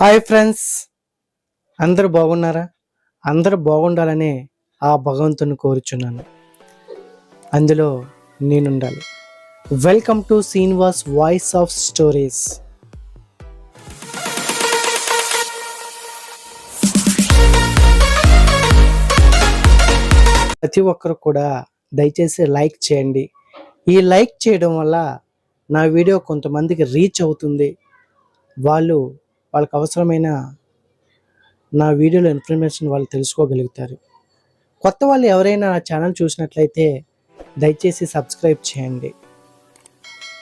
Hi friends. అందరూ బాగున్నారా? అందరూ బాగుండాలని ఆ భగవంతుని కోరుచున్నాను. అందులో నేనుండాలి. Welcome to Srinivas voice of stories ప్రతి ఒక్కరు కూడా దయచేసి లైక్ చేయండి. ఈ లైక్ చేయడం వల్ల నా వీడియో కొంతమందికి రీచ్ అవుతుంది. వాళ్ళు వాళ్ళకి అవసరమైన నా వీడియోలో ఇన్ఫర్మేషన్ వాళ్ళు తెలుసుకోగలుగుతారు. కొత్త వాళ్ళు ఎవరైనా నా ఛానల్ చూసినట్లయితే దయచేసి సబ్స్క్రైబ్ చేయండి.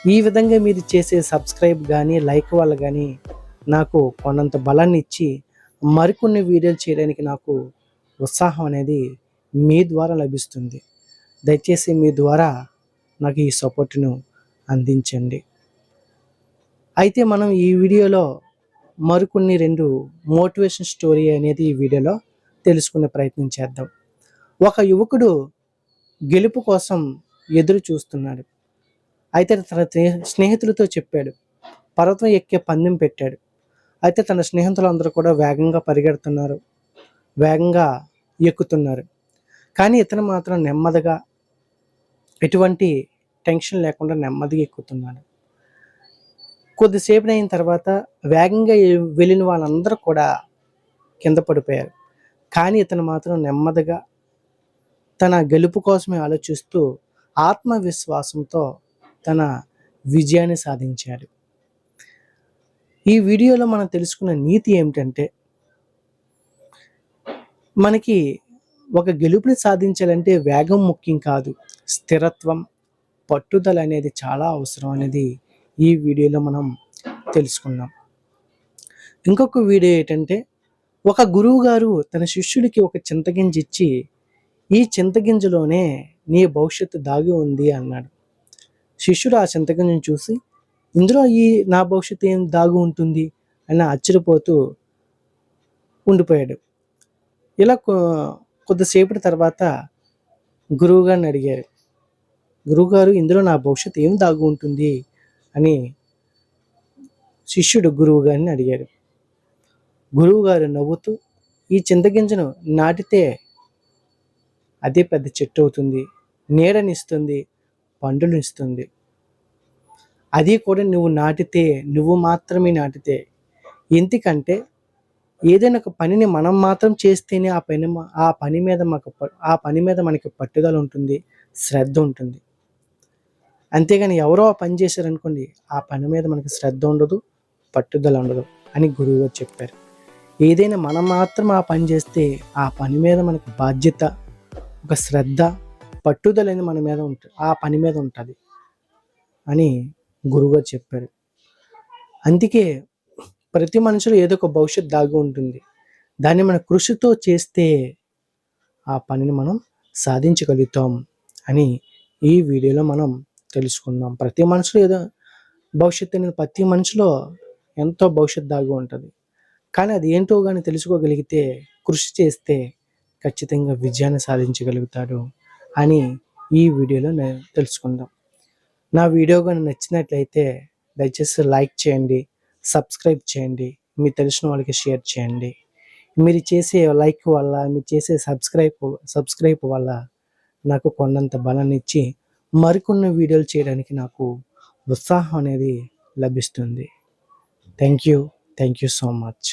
ఈ విధంగా మీరు చేసే సబ్స్క్రైబ్ కానీ లైక్ వల్ల కానీ నాకు కొన్నంత బలాన్ని ఇచ్చి మరికొన్ని వీడియోలు చేయడానికి నాకు ఉత్సాహం అనేది మీ ద్వారా లభిస్తుంది. దయచేసి మీ ద్వారా నాకు ఈ సపోర్ట్ను అందించండి. అయితే మనం ఈ వీడియోలో మరికొన్ని రెండు మోటివేషన్ స్టోరీ అనేది ఈ వీడియోలో తెలుసుకునే ప్రయత్నం చేద్దాం. ఒక యువకుడు గెలుపు కోసం ఎదురు చూస్తున్నాడు. అయితే తన స్నేహితులతో చెప్పాడు. పర్వతం ఎక్కే పందెం పెట్టాడు. అయితే తన స్నేహితులందరూ కూడా వేగంగా పరిగెడుతున్నారు. వేగంగా ఎక్కుతున్నారు. కానీ ఇతను మాత్రం నెమ్మదిగా ఎటువంటి టెన్షన్ లేకుండా నెమ్మదిగా ఎక్కుతున్నాడు. కొద్దిసేపు అయిన తర్వాత వేగంగా వెళ్ళిన వాళ్ళందరూ కూడా కింద పడిపోయారు. కానీ ఇతను మాత్రం నెమ్మదిగా తన గెలుపు కోసమే ఆలోచిస్తూ ఆత్మవిశ్వాసంతో తన విజయాన్ని సాధించాడు. ఈ వీడియోలో మనం తెలుసుకున్న నీతి ఏమిటంటే మనకి ఒక గెలుపుని సాధించాలంటే వేగం ముఖ్యం కాదు. స్థిరత్వం పట్టుదల అనేది చాలా అవసరం అనేది ఈ వీడియోలో మనం తెలుసుకున్నాం ఇంకొక వీడియో ఏంటంటే ఒక గురువు గారు తన శిష్యుడికి ఒక చింతగింజ ఇచ్చి ఈ చింతగింజలోనే నీ భవిష్యత్తు దాగి ఉంది అన్నాడు. శిష్యుడు ఆ చింతగింజను చూసి ఇందులో ఈ నా భవిష్యత్తు ఏం దాగి ఉంటుంది? అని ఆశ్చర్యపోతూ ఉండిపోయాడు. ఇలా కొద్దిసేపటి తర్వాత గురువుగారిని అడిగారు. గురువుగారు ఇందులో నా భవిష్యత్తు ఏం దాగి ఉంటుంది? అని శిష్యుడు గురువు గారిని అడిగాడు గురువుగారు నవ్వుతూ ఈ చింతగింజను నాటితే అదే పెద్ద చెట్టు అవుతుంది నీడనిస్తుంది పండునిస్తుంది. అది కూడా నువ్వు నాటితే నువ్వు మాత్రమే నాటితే. ఎందుకంటే ఏదైనా ఒక పనిని మనం మాత్రం చేస్తేనే ఆ పని ఆ పని మీద మాకు ప- ఆ పని మీద మనకి పట్టుదల ఉంటుంది శ్రద్ధ ఉంటుంది. అంతేగాని ఎవరో ఆ పని చేశారనుకోండి ఆ పని మీద మనకి శ్రద్ధ ఉండదు పట్టుదల ఉండదు అని గురువు గారు చెప్పారు. ఏదైనా మనం మాత్రం ఆ పని చేస్తే ఆ పని మీద మనకి బాధ్యత ఒక శ్రద్ధ పట్టుదల అనేది మన మీద ఉంటుంది ఆ పని మీద ఉంటుంది అని గురువుగారు చెప్పారు. అందుకే ప్రతి మనిషిలో ఏదో ఒక భవిష్యత్ దాగి ఉంటుంది. దాన్ని మన కృషితో చేస్తే ఆ పనిని మనం సాధించగలుగుతాం అని ఈ వీడియోలో మనం తెలుసుకుందాం. ప్రతి మనిషిలో ఏదో భవిష్యత్తు అనేది ప్రతి మనిషిలో ఎంతో భవిష్యత్తు దాగి ఉంటుంది. కానీ అది ఏంటో కానీ తెలుసుకోగలిగితే కృషి చేస్తే ఖచ్చితంగా విజయాన్ని సాధించగలుగుతాడు అని ఈ వీడియోలో నేను తెలుసుకుందాం. నా వీడియో కానీ నచ్చినట్లయితే దయచేసి లైక్ చేయండి సబ్స్క్రైబ్ చేయండి మీ తెలిసిన వాళ్ళకి షేర్ చేయండి. మీరు చేసే లైక్ వల్ల మీరు చేసే సబ్స్క్రైబ్ సబ్స్క్రైబ్ వల్ల నాకు కొండంత బలాన్ని ఇచ్చి మరికొన్ని వీడియోలు చేయడానికి నాకు ఉత్సాహం అనేది లభిస్తుంది. Thank you thank you so much